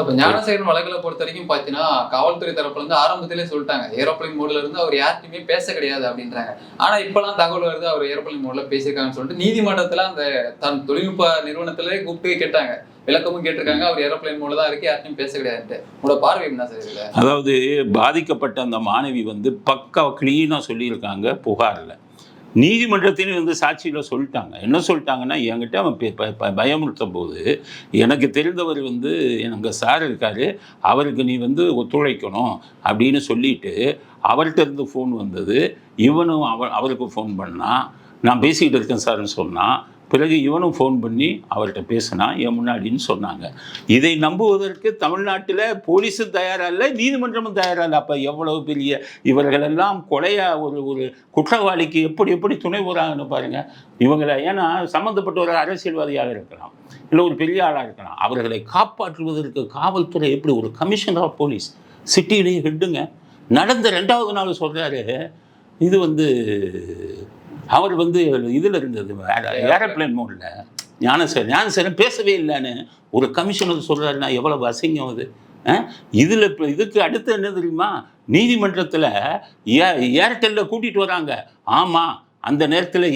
அப்ப ஞானசேகரன் வழக்குல பொறுத்த வரைக்கும் பாத்தீங்கன்னா காவல்துறை தரப்புல இருந்து ஆரம்பத்திலே சொல்லிட்டாங்க. ஏரோப்ளைன் மோட்ல இருந்து அவர் யார்கிட்டயுமே பேச கிடையாது அப்படின்றாங்க. ஆனா இப்பெல்லாம் தகவல் வருது அவர் ஏரோப்ளைன் மோட்ல பேசியிருக்காங்கன்னு சொல்லிட்டு நீதிமன்றத்துல அந்த தன் தொழில்நுட்ப நிறுவனத்திலே கூப்பிட்டு கேட்டாங்க. விளக்கமும் கேட்டிருக்காங்க. அவர் ஏரோப்ளைன் மோட்ல தான் இருக்கு. யார்ட்டையும் பேச கிடையாதுன்ட்டு. உங்களோட பார்வை என்ன சார் அதாவது பாதிக்கப்பட்ட அந்த மாணவி வந்து பக்கா கிளீனா சொல்லியிருக்காங்க. புகாரில். நீதிமன்றத்திலையும் வந்து சாட்சியில் சொல்லிட்டாங்க. என்ன சொல்லிட்டாங்கன்னா என்கிட்ட அவன் ப- ப- பயமுறுத்தும் போது எனக்கு தெரிந்தவர் வந்து எங்கள் சார் இருக்கார். அவருக்கு நீ வந்து ஒத்துழைக்கணும் அப்படின்னு சொல்லிட்டு அவர்கிட்ட இருந்து ஃபோன் வந்தது. இவனும் அவ அவருக்கு ஃபோன் பண்ணான். நான் பேசிக்கிட்டு இருக்கேன் சார்னு சொன்னான். பிறகு இவனும் ஃபோன் பண்ணி அவர்கிட்ட பேசினான் என் முன்னாடின்னு சொன்னாங்க. இதை நம்புவதற்கு தமிழ்நாட்டில் போலீஸும் தயாராக இல்லை நீதிமன்றமும் தயாராக இல்லை அப்போ எவ்வளவு பெரிய இவர்களெல்லாம் கொலையாக ஒரு ஒரு குற்றவாளிக்கு எப்படி எப்படி துணை போகிறாங்கன்னு பாருங்கள் இவங்களை ஏன்னா சம்மந்தப்பட்ட ஒரு அரசியல்வாதியாக இருக்கலாம் இல்லை ஒரு பெரிய ஆளாக இருக்கலாம். அவர்களை காப்பாற்றுவதற்கு காவல்துறை எப்படி ஒரு கமிஷனர் ஆஃப் போலீஸ் சிட்டியிலேயே ஹெட்டுங்க. நடந்த ரெண்டாவது நாள் சொல்கிறாரு இது வந்து அவர் வந்து இதில் இருந்தது. ஏரோப்ளேன் மோடில் ஞானசேரன் ஞானசேரன் பேசவே இல்லைன்னு ஒரு கமிஷனர் சொல்கிறாருன்னா எவ்வளவு அசிங்கம் அது. இதில் இப்போ இதுக்கு அடுத்து என்ன தெரியுமா? நீதிமன்றத்தில் ஏ ஏர்டெல்லில் கூட்டிகிட்டு வராங்க. ஆமாம் அந்த நேரத்தில்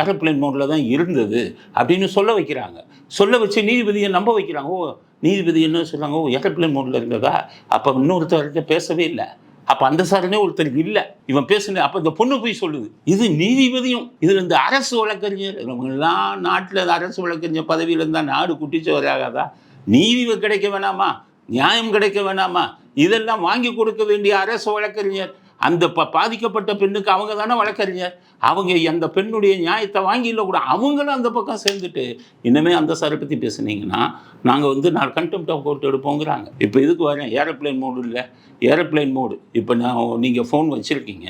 ஏரோப்ளேன் மோடில் தான் இருந்தது அப்படின்னு சொல்ல வைக்கிறாங்க. சொல்ல வச்சு நீதிபதியை நம்ப வைக்கிறாங்க. ஓ நீதிபதி என்ன சொல்கிறாங்க ஓ ஏரோப்ளேன் மோடில் இருந்ததா? அப்போ இன்னொருத்தர்கிட்ட பேசவே இல்லை. அப்போ அந்த சாரனே ஒருத்தர் இல்லை. இவன் பேசுன அப்போ இந்த பொண்ணு போய் சொல்லுது இது நீதிபதியும் இதில் இந்த அரசு வழக்கறிஞர். இவங்கெல்லாம் நாட்டில் அரசு வழக்கறிஞர் பதவியில் இருந்தால் நாடு குட்டிச்சவராகாதா நீதி கிடைக்க வேணாமா? நியாயம் கிடைக்க வேணாமா? இதெல்லாம் வாங்கி கொடுக்க வேண்டிய அரசு வழக்கறிஞர். அந்த ப பாதிக்கப்பட்ட பெண்ணுக்கு அவங்க தானே வழக்கறிஞர். அவங்க அந்த பெண்ணுடைய நியாயத்தை வாங்கில கூட அவங்களும் அந்த பக்கம் சேர்ந்துட்டு இனிமே அந்த சாரை பற்றி பேசுனீங்கன்னா நாங்கள் வந்து நான் கண்டெம்ட் ஆஃப் கோர்ட் எடுப்போங்கிறாங்க. இப்போ இதுக்கு வரேன்? ஏரோப்ளேன் மோடு இல்லை. ஏரோப்ளேன் மோடு இப்போ நான் நீங்கள் ஃபோன் வச்சுருக்கீங்க.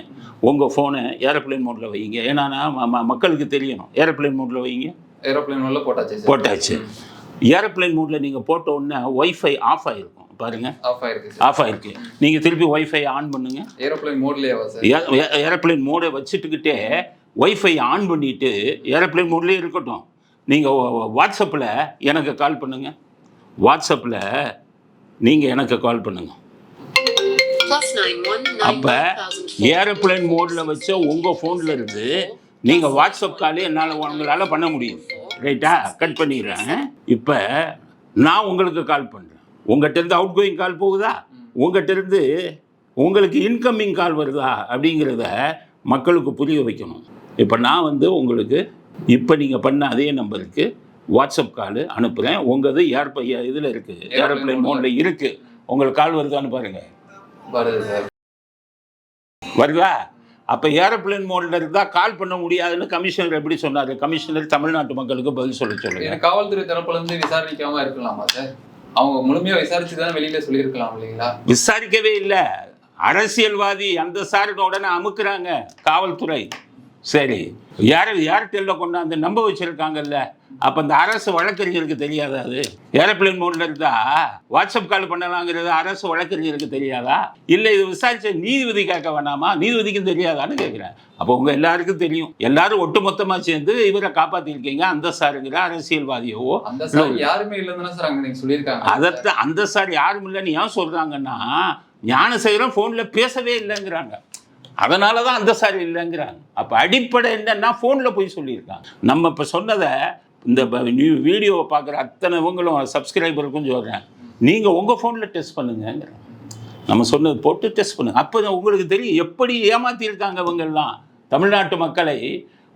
உங்கள் ஃபோனை ஏரோப்ளேன் மோடில் வைங்க. ஏன்னா மக்களுக்கு தெரியணும். ஏரோப்ளேன் மோடில் வைங்க. ஏரோப்ளைன் மோட்ல போட்டாச்சு போட்டாச்சு. ஏரோப்ளேன் மோடில் நீங்கள் போட்ட உடனே ஒய்ஃபை ஆஃப் ஆகிருக்கும் பாருங்க. ஆஃப் ஆயிருக்கு சார் ஆஃப் ஆயிருக்கு. நீங்கள் திருப்பி ஒய்ஃபை ஆன் பண்ணுங்க. ஏரோப்ளைன் மோட்லயேவா சார் ஏரோப்ளேன் மோடை வச்சுட்டுக்கிட்டே ஒய்ஃபை ஆன் பண்ணிட்டு ஏரோப்ளேன் மோட்லேயே இருக்கட்டும். நீங்கள் வாட்ஸ்அப்பில் எனக்கு கால் பண்ணுங்க. வாட்ஸ்அப்பில் நீங்கள் எனக்கு கால் பண்ணுங்க. Plus nine one nine அப்போ ஏரோப்ளேன் மோடில் வச்ச உங்கள் ஃபோனில் இருந்து நீங்கள் வாட்ஸ்அப் கால் என்னால் உங்களால் பண்ண முடியும். ரைட்டா கட் பண்ணிடுறேன். இப்போ நான் உங்களுக்கு கால் பண்ணுறேன் உங்கள்கிட்ட இருந்து அவுட் கோயிங் கால் போகுதா? உங்கள்கிட்ட இருந்து உங்களுக்கு இன்கமிங் கால் வருதா? அப்படிங்கிறத மக்களுக்கு புரிய வைக்கணும். இப்போ நான் வந்து உங்களுக்கு இப்போ நீங்கள் பண்ண அதே நம்பருக்கு வாட்ஸ்அப் கால் அனுப்புகிறேன் உங்கள் ஏர் இதில் இருக்குது ஏரோப்ளேன் மோடில் இருக்குது உங்களுக்கு கால் வருதான்னு பாருங்கள் வருது அப்போ ஏரோப்ளேன் மோடில் இருந்தால் கால் பண்ண முடியாதுன்னு கமிஷனர் எப்படி சொன்னார்? கமிஷனர் தமிழ்நாட்டு மக்களுக்கு பதில் சொல்ல சொல்லுங்க. இது காவல்துறை தரப்புல இருந்து விசாரிக்காம இருக்கலாமா சார்? அவங்க முழுமையா விசாரிச்சு தான் வெளியில சொல்லியிருக்கலாம் இல்லைங்களா? விசாரிக்கவே இல்லை. அரசியல்வாதி அந்த சாருடன் உடனே அமுக்குறாங்க. காவல்துறை. சரி. யார் ஏர்டெல்ல கொண்டாந்து நம்ப வச்சிருக்காங்கல்ல? அப்போ இந்த அரசு வழக்கறிஞருக்கு தெரியாதா அது? ஏரோப்ளேன் மோடில் இருந்தா வாட்ஸ்அப் கால் பண்ணலாங்கிறது அரசு வழக்கறிஞருக்கு தெரியாதா? இல்லை இது விசாரிச்ச நீதிபதி கேட்க வேணாமா? நீதிபதிக்கும் தெரியாதான்னு கேட்குறேன். அப்போ உங்க எல்லாருக்கும் தெரியும். எல்லாரும் ஒட்டுமொத்தமா சேர்ந்து இவரை காப்பாத்திருக்கீங்க அந்த சாருங்கிற அரசியல்வாதியோ அந்த சார் யாருமே இல்லைன்னு சார் அங்க சொல்லியிருக்காங்க. அதத்தான் அந்த சார் யாரும் இல்லைன்னு ஏன் சொல்றாங்கன்னா ஞானசேகரன் ஃபோனில் பேசவே இல்லைங்கிறாங்க. அதனால தான் அந்த சார் இல்லைங்கிறாங்க. அப்போ அடிப்படை என்னன்னா ஃபோனில் போய் சொல்லியிருக்காங்க. நம்ம இப்போ சொன்னதை இந்த நியூ வீடியோவை பார்க்குற அத்தனை இவங்களும் சப்ஸ்கிரைபருக்கும் சொல்கிறேன் நீங்கள் உங்கள் ஃபோனில் டெஸ்ட் பண்ணுங்கங்கிறேன் நம்ம சொன்னது போட்டு டெஸ்ட் பண்ணுங்க. அப்போ உங்களுக்கு தெரியும் எப்படி ஏமாற்றியிருக்காங்க இவங்கெல்லாம். தமிழ்நாட்டு மக்களை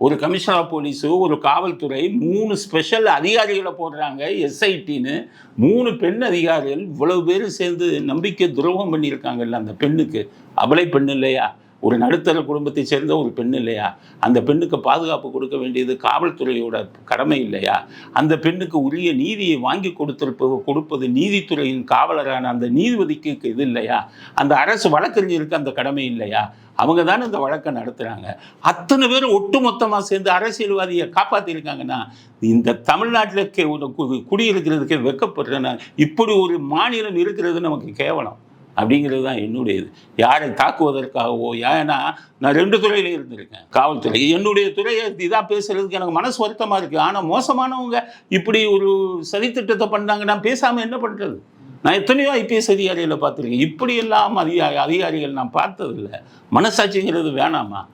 ஒரு கமிஷனர் போலீஸு ஒரு காவல்துறை மூணு ஸ்பெஷல் அதிகாரிகளை போடுறாங்க எஸ்ஐடின்னு மூணு பெண் அதிகாரிகள் இவ்வளவு பேர் சேர்ந்து நம்பிக்கை துரோகம் பண்ணியிருக்காங்கல்ல அந்த பெண்ணுக்கு. அவளை பெண் இல்லையா? ஒரு நடுத்தர குடும்பத்தை சேர்ந்த ஒரு பெண் இல்லையா? அந்த பெண்ணுக்கு பாதுகாப்பு கொடுக்க வேண்டியது காவல்துறையோட கடமை இல்லையா? அந்த பெண்ணுக்கு உரிய நீதியை வாங்கி கொடுத்திருப்பது கொடுப்பது நீதித்துறையின் காவலரான அந்த நீதிபதிக்கு இது இல்லையா? அந்த அரசு வழக்கறிஞருக்கு அந்த கடமை இல்லையா? அவங்க தானே இந்த வழக்கை நடத்துகிறாங்க அத்தனை பேர் ஒட்டுமொத்தமாக சேர்ந்து அரசியல்வாதியை காப்பாற்றிருக்காங்கன்னா இந்த தமிழ்நாட்டில் கே ஒரு குடியிருக்கிறதுக்கே வெக்கப்படுறேன் இப்படி ஒரு மாநிலம் இருக்கிறது நமக்கு கேவலம். அப்படிங்கிறது தான் என்னுடைய இது யாரை தாக்குவதற்காகவோ ஏன்னா நான் ரெண்டு துறையில இருந்திருக்கேன் காவல்துறை. என்னுடைய துறையை இதாக பேசுறதுக்கு எனக்கு மனசு வருத்தமாக இருக்குது ஆனால் மோசமானவங்க இப்படி ஒரு சதித்திட்டத்தை நான் பேசாமல் என்ன பண்ணுறது நான் எத்தனையோ ஐபிஎஸ் அதிகாரிகளை பார்த்துருக்கேன். இப்படியெல்லாம் அதிகாரி அதிகாரிகள் நான் பார்த்ததில்லை. மனசாட்சிங்கிறது வேணாமா?